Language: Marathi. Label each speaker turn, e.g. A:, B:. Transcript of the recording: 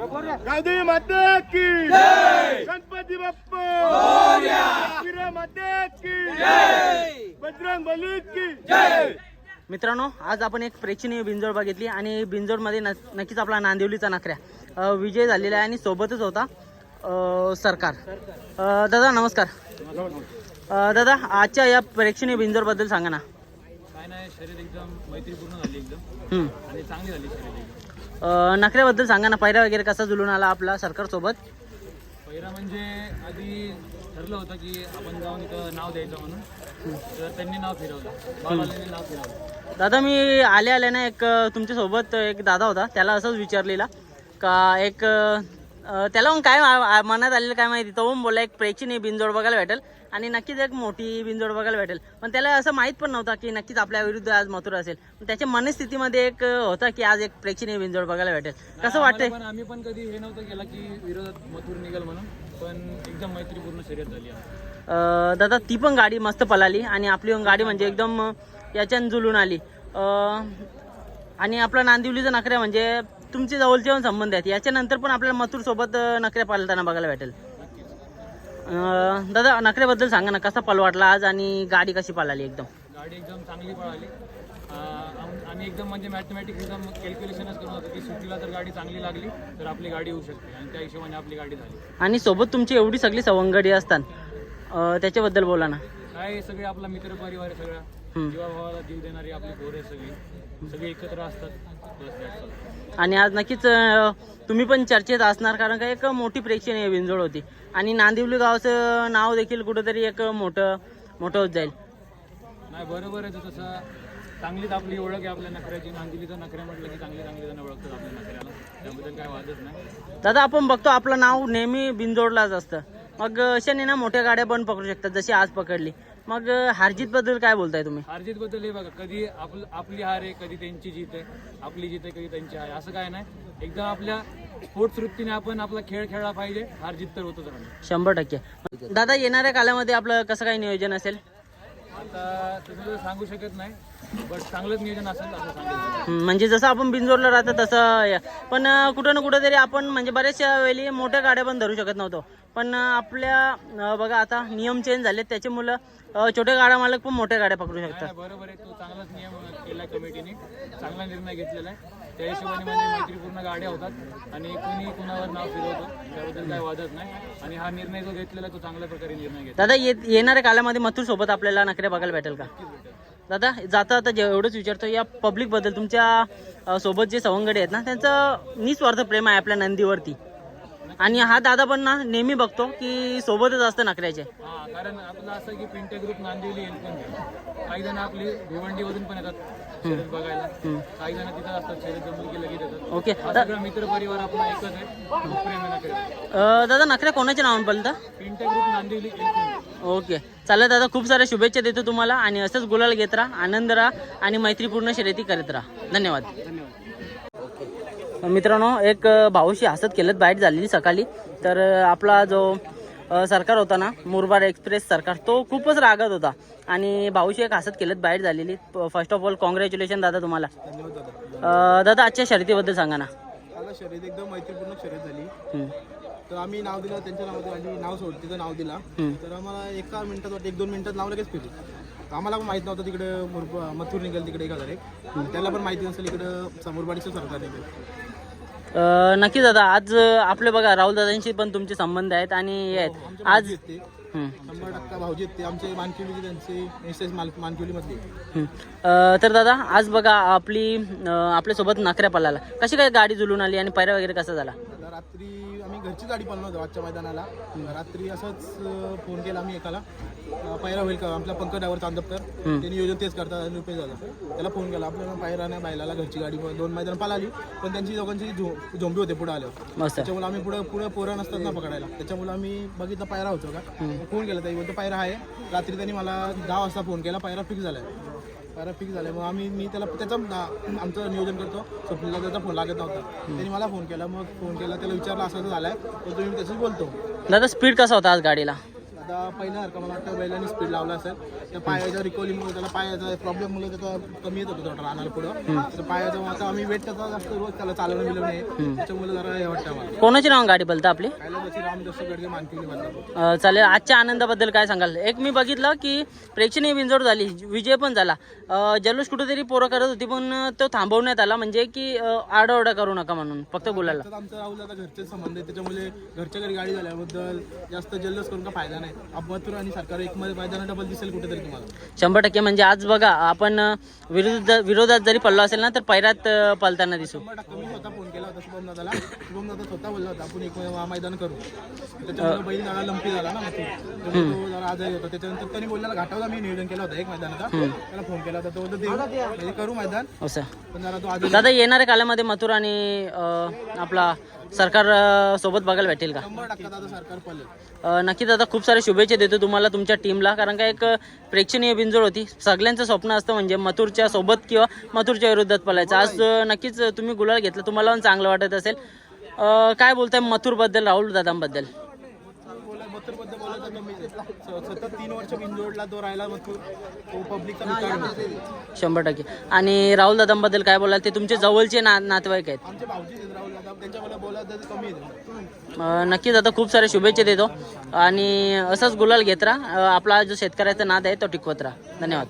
A: गांधी माते की गणपती बाप्पा! माते की बजरंग बली की
B: मित्रांनो आज आपण एक प्रेक्षणीय बिंजोड बघितली आणि बिंजोडमध्ये न नक्कीच आपला नांदिवलीचा नखऱ्या विजय झालेला आहे आणि सोबतच होता सरकार. दादा नमस्कार. दादा आजच्या या प्रेक्षणीय बिंजोडबद्दल सांगा ना.
C: काय नाही शरीर एकदम मैत्रीपूर्ण झाली एकदम. आणि चांगली झाली शरीर एकदम.
B: अ, नखऱ्याबद्दल सांगा ना पायऱ्या वगैरे कसा जुलून आला आपला सरकारसोबत?
C: पहिला म्हणजे आधी ठरलं होतं की आपण जाऊन इथं नाव द्यायचं म्हणून. तर त्यांनी नाव फिरवलं. नाव फिरवलं.
B: दादा मी आले आले ना एक तुमच्यासोबत एक दादा होता त्याला असंच विचारलेला. का एक त्याला मग काय मनात आलेलं काय माहिती? तो पण बोलला एक प्रेक्षणीय बिनजोड बघायला भेटेल आणि नक्कीच एक मोठी बिनजोड बघायला भेटेल. पण त्याला असं माहीत पण नव्हता की नक्कीच आपल्या विरुद्ध आज मथुर असेल. त्याच्या मनस्थितीमध्ये एक होता की आज एक प्रेक्षणीय बिनजोड बघायला भेटेल. कसं वाटतंय?
C: आम्ही पण कधी हे नव्हतं केलं की विरोधात मथुर निघाल म्हणून पण एकदम मैत्रीपूर्ण शर्यत झाली
B: दादा ती पण गाडी मस्त पळाली आणि आपली गाडी म्हणजे एकदम याच्यान जुलून आली. आणि आपला नांदिवलीचा नखऱ्या म्हणजे तुमचे जवळचे संबंध आहेत. याच्यानंतर पण आपल्याला मथुर सोबत अ, नखऱ्या पालताना बघायला भेटेल. दादा नखऱ्याबद्दल सांगा ना कसा पल वाटला आज आणि गाडी कशी पळाली एकदम?
C: गाडी एकदम चांगली पळाली. आम्ही एकदम म्हणजे मॅथमॅटिक्स एकदम कॅल्क्युलेशनच करून होतो की सुट्टीला जर गाडी चांगली लागली तर आपली गाडी होऊ शकते. आणि त्या हिशोबाने आपली गाडी झाली.
B: आणि सोबत तुमची एवढी सगळी सवंगडी असतात. त्याच्याबद्दल बोला ना.
C: काय सगळे आपला मित्र परिवार सगळा. जीवाभावाला जीव देणारी आपली पोरं सगळी. सगळे एकत्र असतात.
B: आणि आज नक्कीच तुम्ही पण चर्चेत असणार कारण का एक मोठी प्रेक्षणीय बिंजोड होती. आणि नांदिवली गावाचं नाव देखील कुठंतरी एक मोठं मोठं होत जाईल.
C: नाही बरोबर आहे. तसं चांगलीच आपली ओळख आहे आपल्या नखऱ्याची. नांदिलीचा नखऱ्या म्हटलं की चांगली चांगली जण ओळखतात आपल्या नखऱ्याला. त्याबद्दल काय वादच नाही.
B: दादा आपण बघतो आपलं नाव नेहमी बिंजोडलाच असतं. मग अशाने ना मोठ्या गाड्या पण पकडू शकतात जशी आज पकडली. मग हारजीत बद्दल काय बोलताय तुम्ही?
C: हारजीत बद्दल हे बघा कधी आपलं आपली हार आहे कधी त्यांची जीत आहे आपली जीत आहे कधी त्यांची हार आहे असं काय नाही. एकदम आपल्या स्पोर्ट्स वृत्तीने आपण आपला खेळ खेळला पाहिजे हार जीत तर होतच राहणार.
B: शंभर टक्के. दादा येणाऱ्या कालामध्ये आपलं कसं काय नियोजन असेल?
C: आता तसं तर सांगू शकत नाही बट चांगलंच नियोजन असेल असं सांगेल
B: हम्म, म्हणजे जसं आपण बिंजोडला राहतो तसं या- पण अं, कुठं ना कुठं तरी आपण म्हणजे बऱ्याचशा वेळी मोठ्या गाड्या पण धरू शकत नव्हतो. पण अं, आपल्या अं, बघा आता नियम चेंज झाले त्याच्यामुळं अं, छोट्या गाड्या मालक पण मोठ्या गाड्या पकडू शकतात.
C: बरोबर आहे. तो चांगलाच नियम केला कमिटीने. चांगला निर्णय घेतलेला आहे. त्या हिशोबाने म्हणजे मैत्रीपूर्ण गाड्या होतात आणि कोणी कुणावर नाव फिरवतो त्याबद्दल काही वादच नाही. आणि हा निर्णय जो घेतलेला तो चांगल्या प्रकारे निर्णय घेतला
B: दादा येणाऱ्या कालामध्ये मथुर सोबत आपल्याला नखऱ्या बघायला भेटेल का? दादा जाता आता जे एवढंच विचारतो या पब्लिकबद्दल तुमच्या अं, सोबत जे सवंगडी आहेत ना त्यांचं निस्वार्थ प्रेम आहे आपल्या नंदीवरती. आणि हा दादा पण ना नेहमी बघतो की सोबतच असतं नखऱ्याचे
C: हा कारण आपलं असं की पिंटे ग्रुप नांदिवली येईल पण काही जण आपली भिवंडीवरून पण येतात शर्यत बघायला. काही जण तिथं असतात शर्यत जमली की लगेच येतात.
B: ओके.
C: हा सगळा मित्र परिवार आपला एकच आहे. खूप प्रेम आहे नाकऱ्याचं.
B: अं, दादा नखऱ्या कोणाच्या नावाने बोलता
C: पिंटे ग्रुप नांदिवली येईल
B: ओके. चालेल दादा खूप साऱ्या शुभेच्छा देतो तुम्हाला आणि असंच गुलाल घेत राहा आनंद राहा आणि मैत्रीपूर्ण शर्यती करत राहा. धन्यवाद. मित्रांनो एक भाऊशी हसत केलं बाईट झालेली सकाळी. तर आपला जो सरकार होता ना मुरबाड एक्सप्रेस सरकार तो खूपच रागत होता. आणि भाऊशी एक हसत केलं बाईट झालेली. फर्स्ट ऑफ ऑल कॉंग्रॅच्युलेशन दादा तुम्हाला.
D: धन्यवाद दादा
B: आजच्या शर्यतीबद्दल सांगा ना.
D: शर्यत एकदम मैत्रीपूर्ण शर्यत झाली. तर आम्ही नाव दिलं त्यांच्या नावात आणि नाव सोड तिचं नाव दिला. तर आम्हाला एका मिनिटात वाटतं एक दोन मिनिटात नाव लगेच तर आम्हाला पण माहीत नव्हतं तिकडे मुरब मथुर निघेल तिकडे एक. हजार एक त्याला पण माहिती नसेल इकडं समोरबाडीचं सरकार निघेल.
B: नक्की दादा आज आपले बघा राहुल दादांशी पण तुमचे संबंध आहेत आणि हे आज
D: भाऊजी आहेत ते.
B: हम्म.
D: शंभर टक्का भाऊजी आहेत ते. आमचे मानकिवली त्यांचे मिसेस माल मानकिवलीमधले
B: हं. अ, तर दादा आज बघा आपली आपल्यासोबत नखऱ्या पळाला कशी काय गाडी जुलून आली आणि पायऱ्या वगैरे कसा झाला?
D: रात्री आम्ही घरची गाडी पाळलो होतो आजच्या मैदानाला. रात्री असंच फोन केला आम्ही एकाला. पायरा होईल का? आपला पंकज ड्रायव्हर चांदपकर.
B: हम्म.
D: ते नियोजन तेच करतात आणि रुपये झालं. त्याला फोन केला. आपल्याला पायरा नाही बायलाला घरची गाडी दोन मैदान पाळाली. पण त्यांची दोघांची झो- झोंबी होते पुढे आल्यावर. त्याच्यामुळे आम्ही पुढे पुढे पोरं नसतात ना पकडायला. त्याच्यामुळे आम्ही बघितलं पायरा होतो का? फोन केला त्याही बोलतो पायरा आहे. रात्री त्यांनी मला दहा वाजता फोन केला पायरा फिक्स झालाय. कारण फिक्स झालाय. मग आम्ही मी त्याला त्याचा आमचं नियोजन करतो. स्वप्नीला त्याचा फोन लागत नव्हता. त्यांनी मला फोन केला. मग फोन केला त्याला विचारलं असं झालं झालाय. तर तुम्ही त्याच्याशी बोलतो.
B: दादा स्पीड कसा होता आज गाडीला?
D: आता पहिल्यासारखं मला वाटतं बैलांनी स्पीड लावला असेल. त्या पायाच्या रिकवलीमुळे त्याला पायाचा प्रॉब्लेममुळे त्याचा कमी येत होतं थोडं राहणार पुढं. तर पायाचा आता आम्ही वेट त्याचा जास्त रोज त्याला चालवणं बिलवणं आहे त्याच्यामुळे जरा हे वाटतं मला
B: कोणाची नाव गाडी बोलता आपली?
D: पहिल्या गडगे मानकिवली
B: अ, चालेल. आजच्या आनंदाबद्दल काय सांगाल? एक मी बघितलं की प्रेक्षणीय बिंजोड झाली विजय पण झाला. अ, जल्लोष कुठेतरी पोरं करत होती पण तो थांबवण्यात आला म्हणजे की अ, आरडाओरडा करू नका म्हणून फक्त
D: तर आमचं राहुल आता घरचे संबंध आहे त्याच्यामुळे घरच्या घरी गाडी झाल्याबद्दल जास्त जल्लोष करून का फायदा नाही. अहमदपूर आणि सरकार एकमध्ये मैदान डबल दिसेल कुठेतरी तुम्हाला.
B: शंभर टक्के म्हणजे आज बघा आपण विरोधात जरी पडलो असेल ना तर पैरात अ, पलताना दिसू.
D: शंभर टक्के मी स्वतः फोन केला. होता शुभम दादाला शुभम दादा स्वतः बोलला होता आपण एक मैदान करू. त्याच्यामुळे बैल जरा लंपी झाला ना तो. जरा आजारी होता. त्याच्यानंतर त्यांनी बोलला घाटावला मी नियोजन केलं होतं एक मैदानाचा. त्याला फोन केला होता. तो म्हणजे करू मैदान. पण जरा तो आजारी
B: दादा येणाऱ्या काळामध्ये मथुर आणि आपला सरकार सोबत बघायला भेटेल का?
D: टक्का दादा
B: खूप सारे शुभेच्छा देतो तुम्हाला तुमच्या टीमला. कारण का एक प्रेक्षणीय बिंजोड होती. सगळ्यांचं स्वप्न असतं म्हणजे मथुरच्या सोबत किंवा मथुरच्या विरोधात पळायचं. आज नक्कीच तुम्ही गुलाल घेतलं. तुम्हाला पण चांगलं वाटत असेल. काय बोलताय मथुरबद्दल राहुल दादांबद्दल?
D: बोलायचं कमी सतत तीन वर्ष राहिला तो पब्लिकचा
B: शंभर टक्के. आणि राहुल दादांबद्दल काय बोलाल? ते तुमचे जवळचे ना नातेवाईक आहेत.
D: आमचे भाऊजी राहुल दादा बोलायचं कमी
B: नक्कीच आता खूप सारे शुभेच्छा देतो. आणि असंच गुलाल घेत राहा. आपला जो शेतकऱ्याचा नाद आहे तो टिकवत राहा. धन्यवाद.